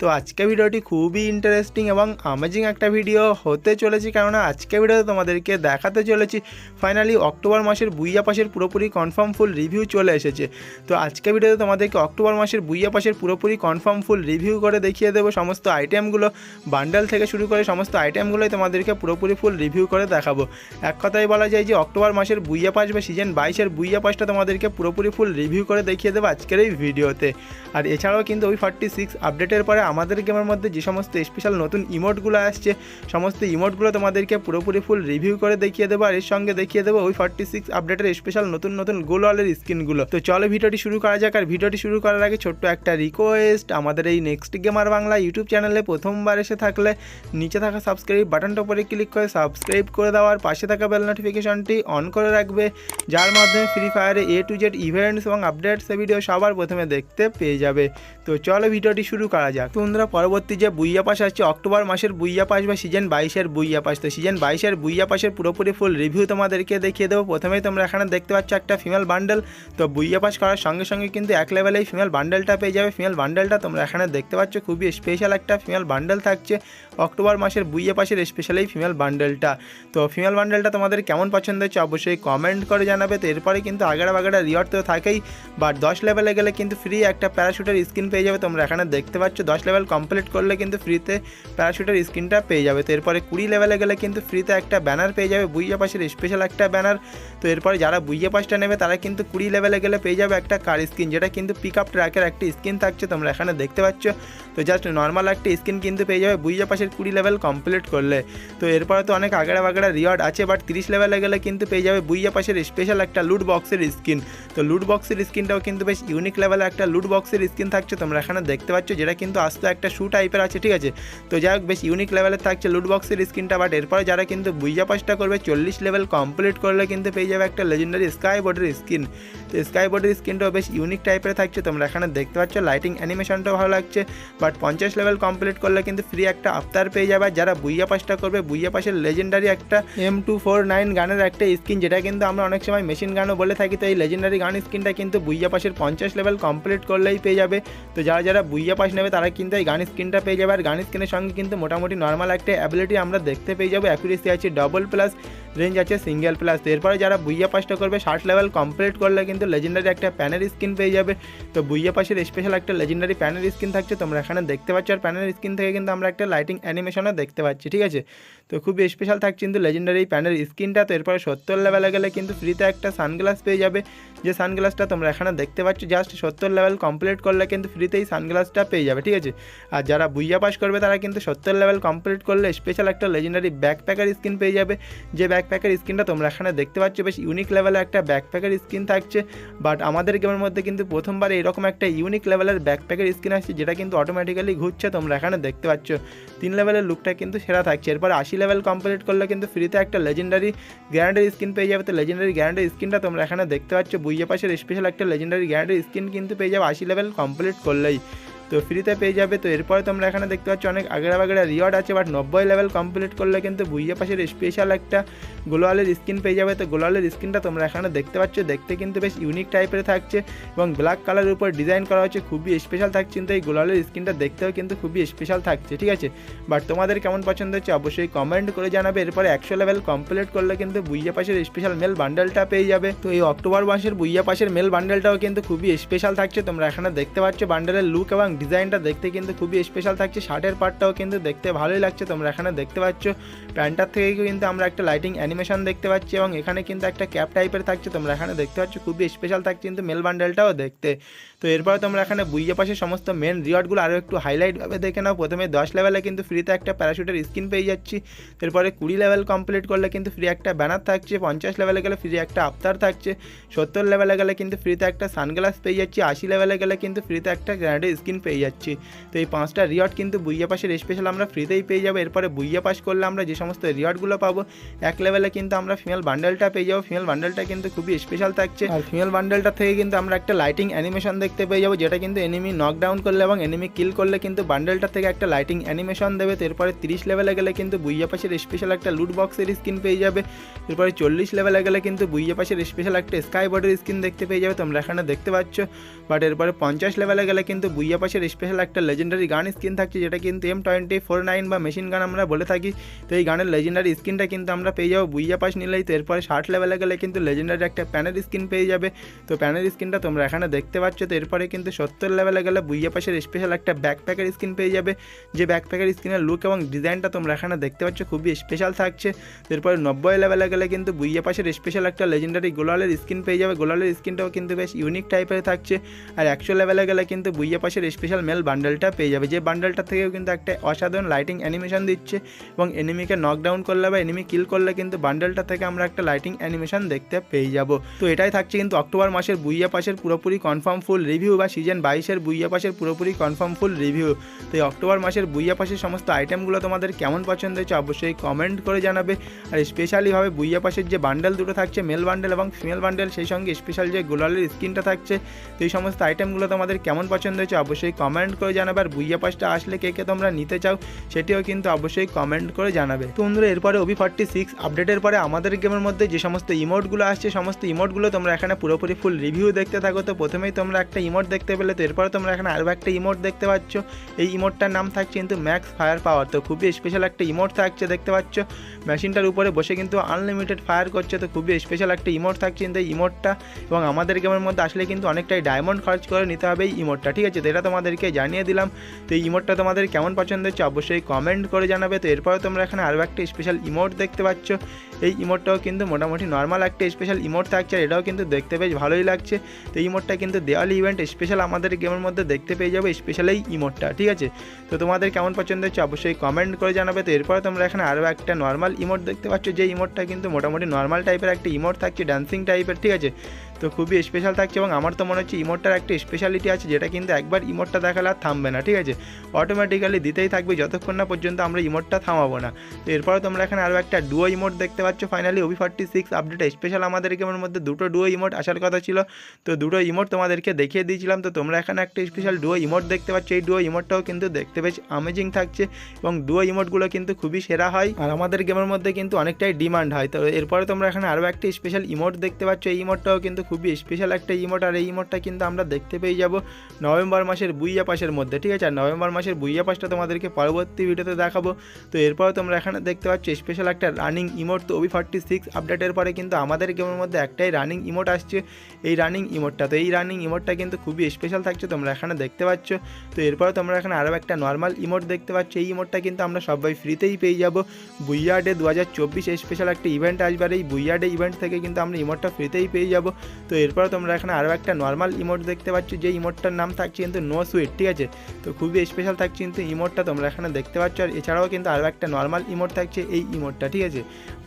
তো আজকে ভিডিওটি খুবই ইন্টারেস্টিং এবং অ্যামেজিং একটা ভিডিও হতে চলেছে কেননা আজকে ভিডিওতে তোমাদেরকে দেখাতে চলেছি ফাইনালি অক্টোবর মাসের বুইয়া পাশের পুরোপুরি কনফার্ম ফুল রিভিউ চলে এসেছে। তো আজকে ভিডিওতে তোমাদেরকে অক্টোবর মাসের বুইয়া পাশের পুরোপুরি কনফার্ম ফুল রিভিউ করে দেখিয়ে দেবো সমস্ত আইটেমগুলো বান্ডেল থেকে শুরু করে সমস্ত আইটেমগুলোই তোমাদেরকে পুরোপুরি ফুল রিভিউ করে দেখাবো। এক কথায় বলা যায় যে অক্টোবর মাসের বুইয়া পাশ বা সিজন বাইশের বুইয়া পাশটা তোমাদেরকে পুরোপুরি ফুল রিভিউ করে দেখিয়ে দেবো আজকের এই ভিডিওতে। আর এছাড়াও কিন্তু ওই ফর্টি সিক্স আপডেটের পরে আমাদের গেমের মধ্যে যে সমস্ত স্পেশাল নতুন ইমোটগুলো আসছে, সমস্ত ইমোটগুলো তোমাদেরকে পুরোপুরি ফুল রিভিউ করে দেখিয়ে দেবো আর এর সঙ্গে দেখিয়ে দেবো ওই ফর্টি সিক্স আপডেটের স্পেশাল নতুন নতুন গোলওয়ালের স্কিনগুলো তো চলো ভিডিওটি শুরু করা যাক আর ভিডিওটি শুরু করার আগে ছোট্ট একটা রিকোয়েস্ট আমাদের এই নেক্সট গেমার বাংলা ইউটিউব চ্যানেলে প্রথমবার এসে থাকলে নিচে থাকা সাবস্ক্রাইব বাটনটা উপরে ক্লিক করে সাবস্ক্রাইব করে দেওয়ার পাশে থাকা বেল নোটিফিকেশনটি অন করে রাখবে, যার মাধ্যমে ফ্রি ফায়ারে এ টু জেড ইভেন্টস এবং আপডেটস ভিডিও সবার প্রথমে দেখতে পেয়ে যাবে। তো চলো ভিডিওটি শুরু করা যাক। তো বন্ধুরা পরবর্তী যে বুইয়া পাস আসছে, অক্টোবর মাসের বুইয়া পাস বা সিজন বাইশের বুইয়া পাস তো সিজন বাইশের বুইয়া পাসের পুরোপুরি ফুল রিভিউ তোমাদেরকে দেখিয়ে দেবো। প্রথমেই তোমরা এখানে দেখতে পাচ্ছ একটা ফিমেল বান্ডেল তো বুইয়া পাস করার সঙ্গে সঙ্গে কিন্তু এক লেভেলেই ফিমেল বান্ডেলটা পেয়ে যাবে। ফিমেল বান্ডেলটা তোমরা এখানে দেখতে পাচ্ছ, খুবই স্পেশাল একটা ফিমেল বান্ডেল থাকছে। অক্টোবর মাসের বুইয়া পাশের স্পেশালি ফিমেল বান্ডেলটা তো ফিমেল বান্ডেলটা তোমাদের কেমন পছন্দ হচ্ছে অবশ্যই কমেন্ট করে জানাবে। তো এরপরে কিন্তু আগেরা বাগেরা রিওয়ার্ড তো থাকেই। বাট দশ লেভেলে গেলে কিন্তু ফ্রি একটা প্যারাশুটের স্কিন পেয়ে যাবে। তোমরা এখানে দেখতে পাচ্ছ, দশ লেভেল কমপ্লিট করলে কিন্তু ফ্রিতে প্যারাশুটের স্কিনটা পেয়ে যাবে। তো এরপরে কুড়ি লেভেলে গেলে কিন্তু ফ্রিতে একটা ব্যানার পেয়ে যাবে বুইয়া পাশের স্পেশাল একটা ব্যানার তো এরপরে যারা বুইয়া পাসটা নেবে, তারা কিন্তু কুড়ি লেভেলে গেলে পেয়ে যাবে একটা কার স্কিন যেটা কিন্তু পিক আপ ট্র্যাকের একটা স্কিন থাকছে, তোমরা এখানে দেখতে পাচ্ছ। তো জাস্ট নর্মাল একটা স্কিন কিন্তু পেয়ে যাবে বুইয়া পাশের কুড়ি লেভেল কমপ্লিট করলে। তো এরপরে তো অনেক আগেরা বাগেরা রিওয়ার্ড আছে বাট তিরিশ লেভেলে গেলে কিন্তু পেয়ে যাবে বুইয়া পাশের স্পেশাল একটা লুট বক্সের স্কিন তো লুট বক্সের স্কিনটাও কিন্তু বেশ ইউনিক লেভেলে একটা লুট বক্সের স্কিন থাকছে, তোমরা এখানে দেখতে পাচ্ছ, যেটা কিন্তু আস্তে একটা শু টাইপের আছে, ঠিক আছে? তো যাই হোক, বেশ ইউনিক লেভেলের থাকছে লুট বক্সের স্কিনটা বাট এরপরে যারা কিন্তু বুইয়া পাসটা করবে, চল্লিশ লেভেল কমপ্লিট করলে কিন্তু পেয়ে যাবে একটা লেজেন্ডারি স্কাই বোর্ডের স্কিন তো স্কাই বোর্ডের স্কিনটাও বেশ ইউনিক টাইপের থাকছে, তোমরা এখানে দেখতে পাচ্ছ লাইটিং অ্যানিমেশনটাও ভালো লাগছে বাট পঞ্চাশ লেভেল কমপ্লিট করলে কিন্তু ফ্রি একটা আফতার পেয়ে যাবে যারা বুইয়া পাসটা করবে বুইয়া পাশের লেজেন্ডারি একটা এম টু ফোর নাইন গানের একটা স্কিন যেটা কিন্তু আমরা অনেক সময় মেশিন গানও বলে থাকি, তো এই লেজেন্ডারি গান স্কিনটা কিন্তু বুইয়া পাশের পঞ্চাশ লেভেল কমপ্লিট করলেই পেয়ে যাবে। তো যারা যারা বুইয়া পাস নেবে, তারা কিন্তু এই গান স্ক্রিনটা পেয়ে যাবে। আর গান স্ক্রিনের সঙ্গে কিন্তু মোটামুটি নর্মাল একটা অ্যাবিলিটি আমরা দেখতে পেয়ে যাব। অ্যাকুরেসি আছে ডবল প্লাস রেঞ্জ আছে সিঙ্গেল প্লাস এরপরে যারা বুইয়া পাসটা করবে, ষাট লেভেল কমপ্লিট করলে কিন্তু লেজেন্ডারি একটা প্যানের স্কিন পেয়ে যাবে। তো বুইয়া পাশের স্পেশাল একটা লেজেন্ডারি প্যানের স্কিন থাকছে, তোমরা এখানে দেখতে পাচ্ছ। আর প্যানের স্কিন থেকে কিন্তু আমরা একটা লাইটিং অ্যানিমেশনও দেখতে পাচ্ছি, ঠিক আছে? তো খুবই স্পেশাল থাকছে কিন্তু লেজেন্ডারি প্যানের স্কিনটা তো এরপরে সত্তর লেভেলে গেলে কিন্তু ফ্রিতে একটা সানগ্লাস পেয়ে যাবে। যে সানগ্লাসটা তোমরা এখানে দেখতে পাচ্ছ জাস্ট সত্তর লেভেল কমপ্লিট করলে কিন্তু ফ্রিতেই সানগ্লাসটা পেয়ে যাবে, ঠিক আছে? আর যারা বুইয়া পাস করবে, তারা কিন্তু সত্তর লেভেল কমপ্লিট করলে স্পেশাল একটা লেজেন্ডারি ব্যাকপ্যাকের স্কিন পেয়ে যাবে। যে ব্যাকপ্যাকের স্কিনটা তোমরা এখানে দেখতে পাচ্ছ, বেশ ইউনিক লেভেলে একটা ব্যাকপ্যাকের স্কিন থাকছে। বাট আমাদের গেমের মধ্যে কিন্তু প্রথমবার এরকম একটা ইউনিক লেভেলের ব্যাকপ্যাকের স্কিন আসছে, যেটা কিন্তু অটোমেটিক্যালি ঘুরছে, তোমরা এখানে দেখতে পাচ্ছ। তিন লেভেলের লুকটা কিন্তু সেরা থাকছে। এরপর আশি লেভেল কমপ্লিট করলে কিন্তু ফ্রিতে একটা লেজেন্ডারি গ্যারান্ডারি স্কিন পেয়ে যাবে। তো লেজেন্ডারি গ্যারান্ডারি স্কিনটা তোমরা এখানে দেখতে পাচ্ছ। বুইয়া পাশের স্পেশাল একটা লেজেন্ডারি গ্যারান্ডারি স্কিন কিন্তু পেয়ে যাবে আশি লেভেল কমপ্লিট করলেই। তো ফ্রিতে পেয়ে যাবে। তো এরপরে তোমরা এখানে দেখতে পাচ্ছ অনেক আগেরা বাগেরা রিওয়ার্ড আছে বাট নব্বই লেভেল কমপ্লিট করলে কিন্তু ভুইয়া পাশের স্পেশাল একটা গোলালের স্কিন পেয়ে যাবে। তো গোলালের স্কিনটা তোমরা এখানে দেখতে পাচ্ছ, দেখতে কিন্তু বেশ ইউনিক টাইপের থাকছে এবং ব্ল্যাক কালারের উপর ডিজাইন করা হচ্ছে খুবই স্পেশাল থাকছে কিন্তু এই গোলালের স্কিনটা দেখতেও কিন্তু খুবই স্পেশাল থাকছে, ঠিক আছে? বাট তোমাদের কেমন পছন্দ হচ্ছে অবশ্যই কমেন্ট করে জানাবে। এরপরে একশো লেভেল কমপ্লিট করলে কিন্তু বুইয়া পাশের স্পেশাল মেল বান্ডেলটা পেয়ে যাবে। তো এই অক্টোবর মাসের বুইয়া পাশের মেল বান্ডেলটাও কিন্তু খুবই স্পেশাল থাকছে। তোমরা এখানে দেখতে পাচ্ছ বান্ডেলের লুক এবং ডিজাইনটা দেখতে কিন্তু খুবই স্পেশাল থাকছে, শার্টের পার্টটাও কিন্তু দেখতে ভালোই লাগছে, তোমরা এখানে দেখতে পাচ্ছ। প্যান্টার থেকে কিন্তু আমরা একটা লাইটিং অ্যানিমেশন দেখতে পাচ্ছি এবং এখানে কিন্তু একটা ক্যাপ টাইপের থাকছে, তোমরা এখানে দেখতে পাচ্ছ, খুবই স্পেশাল থাকছে কিন্তু মেল বান্ডেলটাও দেখতে। তো এরপরে তোমরা এখানে বুইয়া পাশে সমস্ত মেন রিওয়ার্ডগুলো আরও একটু হাইলাইটভাবে দেখে নাও, প্রথমে দশ লেভেলে কিন্তু ফ্রিতে একটা প্যারাশুটের স্কিন পেয়ে যাচ্ছি, এরপরে কুড়ি লেভেল কমপ্লিট করলে কিন্তু ফ্রি একটা ব্যানার থাকছে, পঞ্চাশ লেভেলে গেলে ফ্রি একটা আফতার থাকছে, সত্তর লেভেলে গেলে কিন্তু ফ্রিতে একটা সানগ্লাস পেয়ে যাচ্ছি, আশি লেভেলে গেলে কিন্তু ফ্রিতে একটা গ্র্যান্ডের স্কিন পেয়ে পেয়ে যাচ্ছি। তো এই পাঁচটা রিওয়ার্ড কিন্তু বুইয়া পাশের স্পেশাল আমরা ফ্রিতেই পেয়ে যাব। এরপরে বুইয়া পাস করলে আমরা যে সমস্ত রিওয়ার্ডগুলো পাবো এক লেভেলে কিন্তু আমরা ফিমেল বান্ডেলটা পেয়ে যাব। ফিমেল বান্ডেলটা কিন্তু খুবই স্পেশাল থাকছে। আর ফিমেল বান্ডেলটা থেকে কিন্তু আমরা একটা লাইটিং অ্যানিমেশন দেখতে পেয়ে যাব যেটা কিন্তু এনিমি নকডাউন করলে এবং এনিমি কিল করলে কিন্তু বান্ডেলটা থেকে একটা লাইটিং অ্যানিমেশন দেবে। তো এরপরে তিরিশ লেভেলে গেলে কিন্তু বুইয়া পাশের স্পেশাল একটা লুট বক্সের স্কিন পেয়ে যাবে। এরপরে চল্লিশ লেভেলে গেলে কিন্তু বুইয়া পাশের স্পেশাল একটা স্কাই বর্ডের স্কিন দেখতে পেয়ে যাবে তোমরা এখানে দেখতে পাচ্ছ। বাট এরপরে পঞ্চাশ লেভেলে গেলে কিন্তু বুইয়া পাশের স্পেশাল একটা লেজেন্ডারি গান স্কিন থাকছে, যেটা কিন্তু এম টোয়েন্টি ফোর নাইন বা মেশিন গান আমরা বলে থাকি। তো এই গানের লেজেন্ডারি স্কিনটা কিন্তু আমরা পেয়ে যাব বুইয়া পাস নিলেই। তো এরপরে ষাট লেভেলে গেলে কিন্তু লেজেন্ডারি একটা প্যানের স্কিন পেয়ে যাবে। তো প্যানের স্কিনটা তোমরা এখানে দেখতে পাচ্ছ। তো এরপরে কিন্তু সত্তর লেভেলে গেলে বুইয়া পাশের স্পেশাল একটা ব্যাকপ্যাকের স্কিন পেয়ে যাবে। যে ব্যাকপ্যাকের স্কিনের লুক এবং ডিজাইনটা তোমরা এখানে দেখতে পাচ্ছ, খুবই স্পেশাল থাকছে। এরপরে নব্বই লেভেলে গেলে কিন্তু বুইয়া পাশের স্পেশাল একটা লেজেন্ডারি গোলালের স্কিন পেয়ে যাবে। গোলালের স্কিনটাও কিন্তু বেশ ইউনিক টাইপের থাকছে। আর একশো লেভেলে গেলে কিন্তু বুইয়া পাশের স্পেশাল মেল বান্ডেলটা পেয়ে যাবে। যে বান্ডেলটা থেকেও কিন্তু একটা অসাধারণ লাইটিং অ্যানিমেশন দিচ্ছে এবং এনিমিকে নকডাউন করলে বা এনিমি কিল করলে কিন্তু বান্ডেলটা থেকে আমরা একটা লাইটিং অ্যানিমেশন দেখতে পেয়ে যাব। তো এটাই থাকছে কিন্তু অক্টোবর মাসের বুইয়া পাশের পুরোপুরি কনফার্ম ফুল রিভিউ বা সিজন বাইশের বুইয়া পাশের পুরোপুরি কনফার্ম ফুল রিভিউ তো এই অক্টোবর মাসের বুইয়া পাশের সমস্ত আইটেমগুলো তোমাদের কেমন পছন্দ হয়েছে অবশ্যই কমেন্ট করে জানাবে। আর স্পেশালিভাবে বুইয়া পাশের যে বান্ডেল দুটো থাকছে মেল বান্ডেল এবং ফিমেল বান্ডেল সেই সঙ্গে স্পেশাল যে গোলালের স্কিনটা থাকছে, তো এই সমস্ত আইটেমগুলো তোমাদের কেমন পছন্দ হয়েছে অবশ্যই কমেন্ট করে জানাবে। আর বুইয়া পাসটা আসলে কে কে তোমরা নিতে চাও, সেটিও কিন্তু অবশ্যই কমেন্ট করে জানাবে। তো বন্ধুরা, এরপরে ওবি ফর্টি সিক্স আপডেটের পরে আমাদের গেমের মধ্যে যে সমস্ত ইমোটগুলো আসছে, সমস্ত ইমোটগুলো তোমরা এখানে পুরোপুরি ফুল রিভিউ দেখতে থাকো। তো প্রথমেই তোমরা একটা ইমোট দেখতে পেলে, তো এরপরে তোমরা এখানে আরও একটা ইমোট দেখতে পাচ্ছ। এই ইমোটটার নাম থাকছে কিন্তু ম্যাক্স ফায়ার পাওয়ার তো খুবই স্পেশাল একটা ইমোট থাকছে, দেখতে পাচ্ছ। মেশিনটার উপরে বসে কিন্তু আনলিমিটেড ফায়ার করছে, তো খুবই স্পেশাল একটা ইমোট থাকছে কিন্তু এই ইমোটটা এবং আমাদের গেমের মধ্যে আসলে কিন্তু অনেকটাই ডায়মন্ড খরচ করে নিতে হবে এই ইমোটটা ঠিক আছে? তো এটা তোমাদেরকে জানিয়ে দিলাম। তো এই ইমোটটা তোমাদের কেমন পছন্দ হচ্ছে অবশ্যই কমেন্ট করে জানাবে। তো এরপরে তোমরা এখানে আরও একটা স্পেশাল ইমোট দেখতে পাচ্ছ। এই ইমোটটাও কিন্তু মোটামুটি নর্মাল একটা স্পেশাল ইমোট থাকছে আর এটাও কিন্তু দেখতে বেশ ভালোই লাগছে। তো এই ইমোটটা কিন্তু দেওয়ালি ইভেন্ট স্পেশাল আমাদের গেমের মধ্যে দেখতে পেয়ে যাবে স্পেশাল এই ইমোটটা, ঠিক আছে? তো তোমাদের কেমন পছন্দ হচ্ছে অবশ্যই কমেন্ট করে জানাবে। তো এরপরে তোমরা এখানে আরও একটা নর্মাল ইমোট দেখতে পাচ্ছ। যে ইমোটটা কিন্তু মোটামুটি নর্মাল টাইপের একটা ইমোট থাকছে ডান্সিং টাইপের ঠিক আছে? তো খুবই স্পেশাল থাকছে এবং আমার তো মনে হচ্ছে ইমোটটার একটা স্পেশালিটি আছে যেটা কিন্তু একবার ইমোটটা দেখালে আর থামবে না, ঠিক আছে? অটোমেটিক্যালি দিতেই থাকবে, যতক্ষণ না পর্যন্ত আমরা ইমোটটা থামাবো না। তো এরপরে তোমরা এখানে আরও একটা ডুয়ো ইমোট দেখতে পাচ্ছ। Finally OB forty six update special আমাদের গেমের মধ্যে দুটো ডুয়ো ইমোট আসার কথা ছিল। তো দুটো ইমোট তোমাদেরকে দেখিয়ে দিয়েছিলাম। তো তোমরা এখানে একটা স্পেশাল ডুয়ো ইমোট দেখতে পাচ্ছ। এই ডুয়ো ইমোটটাও কিন্তু দেখতে বেশ আমেজিং থাকছে এবং ডুয়ো ইমোটগুলো কিন্তু খুবই সেরা হয় আর আমাদের গেমের মধ্যে কিন্তু অনেকটাই ডিমান্ড হয়। তো এরপরে তোমরা এখানে আরও একটা স্পেশাল ইমোট দেখতে পাচ্ছ। এই ইমোটটাও কিন্তু খুবই স্পেশাল একটা ইমোট আর এই ইমোটটা কিন্তু আমরা দেখতে পেয়ে যাব নভেম্বর মাসের বুইয়া পাসের মধ্যে, ঠিক আছে? আর নভেম্বর মাসের বুইয়া পাসটা তোমাদেরকে পরবর্তী ভিডিওতে দেখাবো। তো এরপরে তোমরা এখানে দেখতে পাচ্ছ স্পেশাল একটা রানিং ইমোট তো ওবি ফর্টি সিক্স আপডেটের পরে কিন্তু আমাদের গেমের মধ্যে একটাই রানিং ইমোট আসছে এই রানিং ইমোটটা তো এই রানিং ইমোটটা কিন্তু খুবই স্পেশাল থাকছে, তোমরা এখানে দেখতে পাচ্ছ। তো এরপরে তোমরা এখানে আরও একটা নর্মাল ইমোট দেখতে পাচ্ছ। এই ইমোটটা কিন্তু আমরা সবাই ফ্রিতেই পেয়ে যাব। বুইয়ার্ডে দু হাজার স্পেশাল একটা ইভেন্ট আসবে, আর এই বুইয়ার্ডে ইভেন্ট থেকে কিন্তু আমরা ইমোটটা ফ্রিতেই পেয়ে যাব। তো এরপরে তোমরা এখানে আরও একটা নর্মাল ইমোট দেখতে পাচ্ছ যে ইমোটটার নাম থাকছে কিন্তু নো সুইট ঠিক আছে? তো খুবই স্পেশাল থাকছে কিন্তু ইমোটটা তোমরা এখানে দেখতে পাচ্ছ, আর এছাড়াও কিন্তু আরও একটা নর্মাল ইমোট থাকছে এই ইমোটটা ঠিক আছে?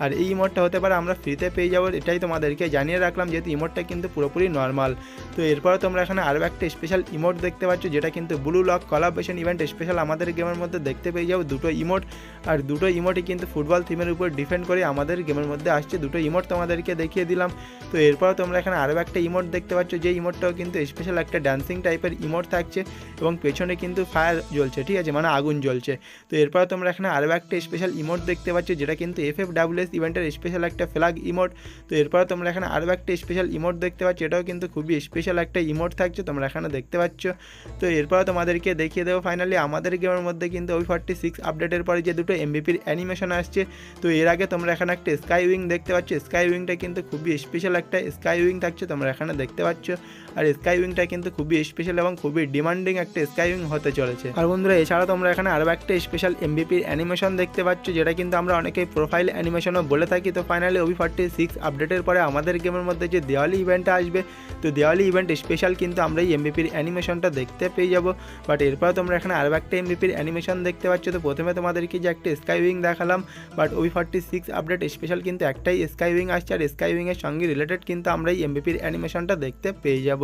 আর এই ইমোটটা হতে পারে আমরা ফ্রিতে পেয়ে যাব, এটাই তোমাদেরকে জানিয়ে রাখলাম যেহেতু ইমোটটা কিন্তু পুরোপুরি নর্মাল তো এরপরে তোমরা এখানে আরও একটা স্পেশাল ইমোট দেখতে পাচ্ছ, যেটা কিন্তু Blue Lock collaboration event special আমাদের গেমের মধ্যে দেখতে পেয়ে যাব দুটো ইমোট আর দুটো ইমোটই কিন্তু ফুটবল থিমের উপর ডিপেন্ড করে আমাদের গেমের মধ্যে আসছে, দুটো ইমোট তোমাদেরকে দেখিয়ে দিলাম। তো এরপর তোমরা এখানে আরও একটা ইমোট দেখতে পাচ্ছ, যে ইমোটটাও কিন্তু স্পেশাল একটা ডান্সিং টাইপের ইমোট থাকছে এবং পেছনে কিন্তু ফায়ার জ্বলছে, ঠিক আছে? মানে আগুন জ্বলছে। তো এরপর তোমরা এখানে আরও একটা স্পেশাল ইমোট দেখতে পাচ্ছ, যেটা কিন্তু এফ এফ ডাব্লিউএস ইভেন্টের স্পেশাল একটা ফ্ল্যাগ ইমোট। তো এরপর তোমরা এখানে আরও একটা স্পেশাল ইমোট দেখতে পাচ্ছ, এটাও কিন্তু খুবই স্পেশাল একটা ইমোট থাকছে, তোমরা এখানে দেখতে পাচ্ছ। তো এরপর তোমাদেরকে দেখিয়ে দেবো ফাইনালি আমাদের গেমের মধ্যে কিন্তু ওই ফর্টি সিক্স আপডেটের পরে যে দুটো এমবিপির অ্যানিমেশন আসছে। তো এর আগে তোমরা এখানে একটা স্কাই উইং দেখতে পাচ্ছ স্কাই উইংটা কিন্তু খুবই স্পেশাল একটা স্কাই উইং থাকছে। তোমরা এখানে দেখতে পাচ্ছ। আর স্কাই উইংটা কিন্তু খুবই স্পেশাল এবং খুবই ডিমান্ডিং একটা স্কাই উইং হতে চলেছে। আর বন্ধুরা, এছাড়া তোমরা এখানে আরও একটা স্পেশাল এমবিপির অ্যানিমেশন দেখতে পাচ্ছ, যেটা কিন্তু আমরা অনেকেই প্রোফাইল অ্যানিমেশনও বলে থাকি। তো ফাইনালি ওবি ফর্টি সিক্স আপডেটের পরে আমাদের গেমের মধ্যে যে দেওয়ালি ইভেন্টটা আসবে, তো দেওয়ালি ইভেন্ট স্পেশাল কিন্তু আমরা এই এমবিপির অ্যানিমেশনটা দেখতে পেয়ে যাব। বাট এরপর তোমরা এখানে আরও একটা এমবিপির অ্যানিমেশন দেখতে পাচ্ছ, তো প্রথমে তোমাদেরকে যে একটা স্কাই উইং দেখালাম। But OB forty six update special কিন্তু একটাই স্কাই উইং আসছে, আর স্কাই উইংয়ের সঙ্গে রিলেটেড কিন্তু আমরা এই এমবিপির অ্যানিমেশনটা দেখতে পেয়ে যাব।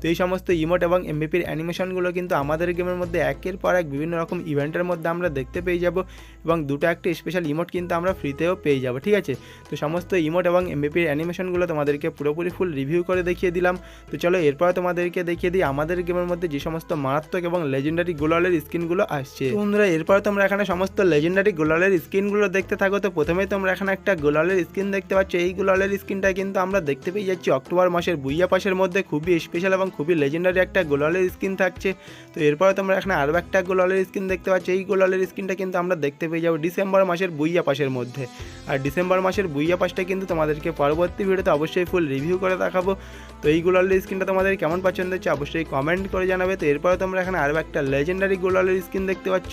তো এই সমস্ত ইমোট এবং এমবিপির অ্যানিমেশনগুলো কিন্তু আমাদের গেমের মধ্যে একের পর এক বিভিন্ন রকম ইভেন্টের মধ্যে আমরা দেখতে পেয়ে যাব। এবং দুটো একটা স্পেশাল ইমোট কিন্তু আমরা ফ্রিতেও পেয়ে যাব, ঠিক আছে? তো সমস্ত ইমোট এবং এমবিপির অ্যানিমেশনগুলো তোমাদেরকে পুরোপুরি ফুল রিভিউ করে দেখিয়ে দিলাম। তো চলো এরপর তোমাদেরকে দেখিয়ে দিই আমাদের গেমের মধ্যে যে সমস্ত মারাত্মক এবং লেজেন্ডারি গোলালের স্কিনগুলো আসছে। বন্ধুরা, এরপর তোমরা এখানে সমস্ত লেজেন্ডারি গোলালের স্কিনগুলো দেখতে থাকো। তো প্রথমেই তোমরা এখানে একটা গোলালের স্কিন দেখতে পাচ্ছ। এই গোলালের স্কিনটা কিন্তু আমরা দেখতে পেয়ে যাচ্ছি অক্টোবর মাসের বুইয়া পাশের মধ্যে। খুবই স্পেশাল এবং খুবই লেজেন্ডারি একটা গোলালের স্কিন থাকছে। তো এরপরে তোমরা এখানে আরও একটা গোলালের স্কিন দেখতে পাচ্ছ। এই গোলালের স্কিনটা কিন্তু আমরা দেখতে পেয়ে যাব ডিসেম্বর মাসের বুইয়া পাশের মধ্যে। আর ডিসেম্বর মাসের বুইয়া পাশটা কিন্তু তোমাদেরকে পরবর্তী ভিডিওতে অবশ্যই ফুল রিভিউ করে দেখাবো। তো এই গোলালের স্কিনটা তোমাদের কেমন পছন্দ হচ্ছে অবশ্যই কমেন্ট করে জানাবে। তো এরপরে তোমরা এখানে আরও একটা লেজেন্ডারি গোলালের স্কিন দেখতে পাচ্ছ,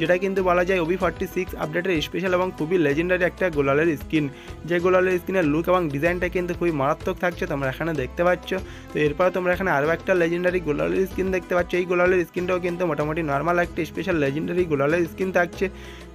যেটা কিন্তু বলা যায় ওবি ফর্টি সিক্স আপডেটের স্পেশাল এবং খুবই লেজেন্ডারি একটা গোলালের স্কিন যে গোলালের স্কিনের লুক এবং ডিজাইনটা কিন্তু খুবই মারাত্মক থাকছে, তোমরা এখানে দেখতে পাচ্ছ। তো এরপরে তোমরা এখানে আরও একটা লেজেন্ডারি গোলালের স্কিন দেখতে পাচ্ছ। এই গোলালের স্কিনটাও কিন্তু মোটামুটি নর্মাল একটা স্পেশাল লেজেন্ডারি গোলালের স্কিন থাকছে।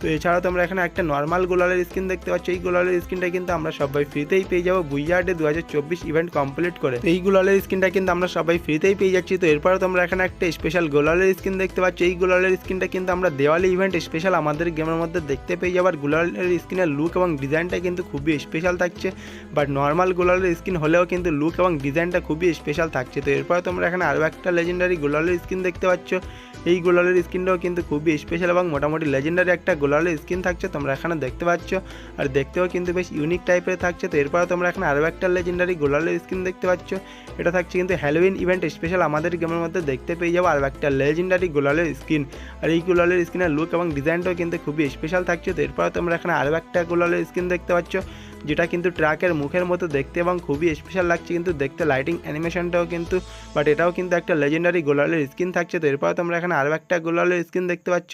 তো এছাড়াও তোমরা এখানে একটা নর্মাল গোলালের স্কিন দেখতে পাচ্ছ। এই গোলালের স্কিনটা কিন্তু আমরা সবাই ফ্রিতেই পেয়ে যাব বুইয়ার্ডে দু হাজার চব্বিশ ইভেন্ট কমপ্লিট করে। এই গোলালের স্কিনটা কিন্তু আমরা সবাই ফ্রিতেই পেয়ে যাচ্ছি। তো এরপরে তোমরা এখানে একটা স্পেশাল গোলালের স্কিন দেখতে পাচ্ছ। এই গোলালের স্কিনটা কিন্তু আমরা দেওয়ালি ইভেন্ট স্পেশাল আমাদের গেমের মধ্যে দেখতে পেয়ে যাবার গোলালের স্কিনের লুক এবং ডিজাইনটা কিন্তু খুবই স্পেশাল থাকছে। বাট নর্মাল গোলালের স্কিন হলেও কিন্তু লুক এবং ডিজাইনটা খুবই স্পেশাল থাকছে। তো এরপরে তোমরা এখানে আরও একটা লেজেন্ডারি গোলালের স্কিন দেখতে পাচ্ছ। এই গোলালের স্কিনটাও কিন্তু খুবই স্পেশাল এবং মোটামুটি লেজেন্ডারি একটা গোলালের স্কিন থাকছে, তোমরা এখানে দেখতে পাচ্ছ। আর দেখতেও কিন্তু বেশ ইউনিক টাইপের থাকছে। তো এরপরে তোমরা এখানে আরও একটা লেজেন্ডারি গোলালের স্কিন দেখতে পাচ্ছ। এটা থাকছে কিন্তু হ্যালোউইন ইভেন্ট স্পেশাল আমাদের গেমের মধ্যে দেখতে পেয়ে যাব। আর একটা লেজেন্ডারি গোলালের স্কিন আর এই গোলালের স্কিনের লুক এবং ডিজাইনটাও কিন্তু খুবই স্পেশাল থাকছে। তো এরপরে তোমরা এখানে আরও একটা গোলালের স্কিন দেখতে পাচ্ছ। যেটা কিন্তু ট্রাকের মুখের মতো দেখতে এবং খুবই স্পেশাল লাগছে, কিন্তু দেখতে লাইটিং অ্যানিমেশনটাও কিন্তু বাট এটাও কিন্তু একটা লেজেন্ডারি গোলালের স্কিন থাকছে, তো এরপর তোমরা এখানে আরও একটা গোলালের স্কিন দেখতে পাচ্ছ,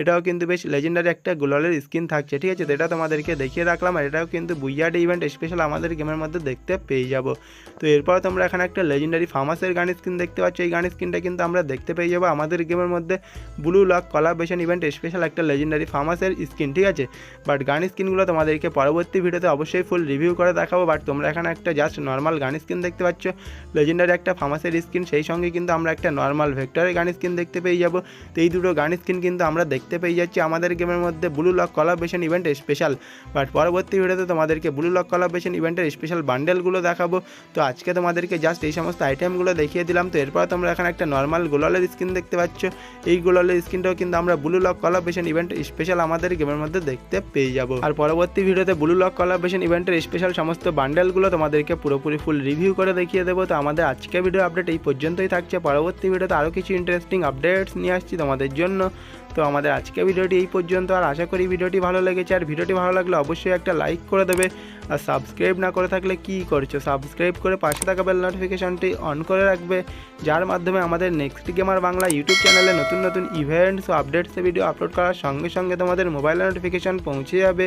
এটাও কিন্তু বেশ লেজেন্ডারি একটা গোলালের স্কিন থাকছে, ঠিক আছে? তো এটা তোমাদেরকে দেখিয়ে রাখলাম, আর এটাও কিন্তু বুইয়ার্ড ইভেন্ট স্পেশাল আমাদের গেমের মধ্যে দেখতে পেয়ে যাব। তো এরপর তোমরা এখানে একটা লেজেন্ডারি ফার্মাসের গান স্কিন দেখতে পাচ্ছ, এই গান স্কিনটা কিন্তু আমরা দেখতে পেয়ে যাব আমাদের গেমের মধ্যে Blue Lock collaboration event special একটা লেজেন্ডারি ফার্মাসের স্কিন ঠিক আছে? বাট গান স্কিনগুলো তোমাদেরকে পরবর্তী ভিডিওতে অবশ্যই ফুল রিভিউ করে দেখাবো বাট তোমরা এখানে একটা জাস্ট নর্মাল গান স্ক্রিন দেখতে পাচ্ছ। লেজেন্ডারি একটা ফার্মাসের স্ক্রিন সেই সঙ্গে কিন্তু আমরা একটা নর্মাল ভেক্টরের গান স্ক্রিন দেখতে পেয়ে যাব। তো এই দুটো গান স্ক্রিন কিন্তু আমরা দেখতে পেয়ে যাচ্ছি আমাদের গেমের মধ্যে Blue Lock collaboration event special but পরবর্তী ভিডিওতে তোমাদেরকে ব্লু লক কলাবেশন ইভেন্টের স্পেশাল বান্ডেলগুলো দেখাবো। তো আজকে তোমাদেরকে জাস্ট এই সমস্ত আইটেমগুলো দেখিয়ে দিলাম। তো এরপর তোমরা এখানে একটা নর্মাল গোলালের স্ক্রিন দেখতে পাচ্ছ। এই গোলালের স্ক্রিনটাও কিন্তু আমরা Blue Lock collaboration event special আমাদের গেমের মধ্যে দেখতে পেয়ে যাব। আর পরবর্তী ভিডিওতে ব্লু লক কলাবেশন ইভেন্টের স্পেশাল সমস্ত বান্ডেলগুলো তোমাদেরকে পুরোপুরি ফুল রিভিউ করে দেখিয়ে দেবো। তো আমাদের আজকে ভিডিও আপডেট এই পর্যন্তই থাকছে। পরবর্তী ভিডিওতে আরও কিছু ইন্টারেস্টিং আপডেটস নিয়ে আসছি তোমাদের জন্য। তো আমাদের আজকে ভিডিওটি এই পর্যন্ত। আর আশা করি ভিডিওটি ভালো লেগেছে। আর ভিডিওটি ভালো লাগলে অবশ্যই একটা লাইক করে দেবে। আর সাবস্ক্রাইব না করে থাকলে কি করছ? সাবস্ক্রাইব করে পাশে থাকা বেল নোটিফিকেশনটি অন করে রাখবে। যার মাধ্যমে আমাদের নেক্সট গেমার বাংলা ইউটিউব চ্যানেলে নতুন নতুন ইভেন্টস ও আপডেটসে ভিডিও আপলোড করার সঙ্গে সঙ্গে তোমাদের মোবাইল নোটিফিকেশন পৌঁছে যাবে।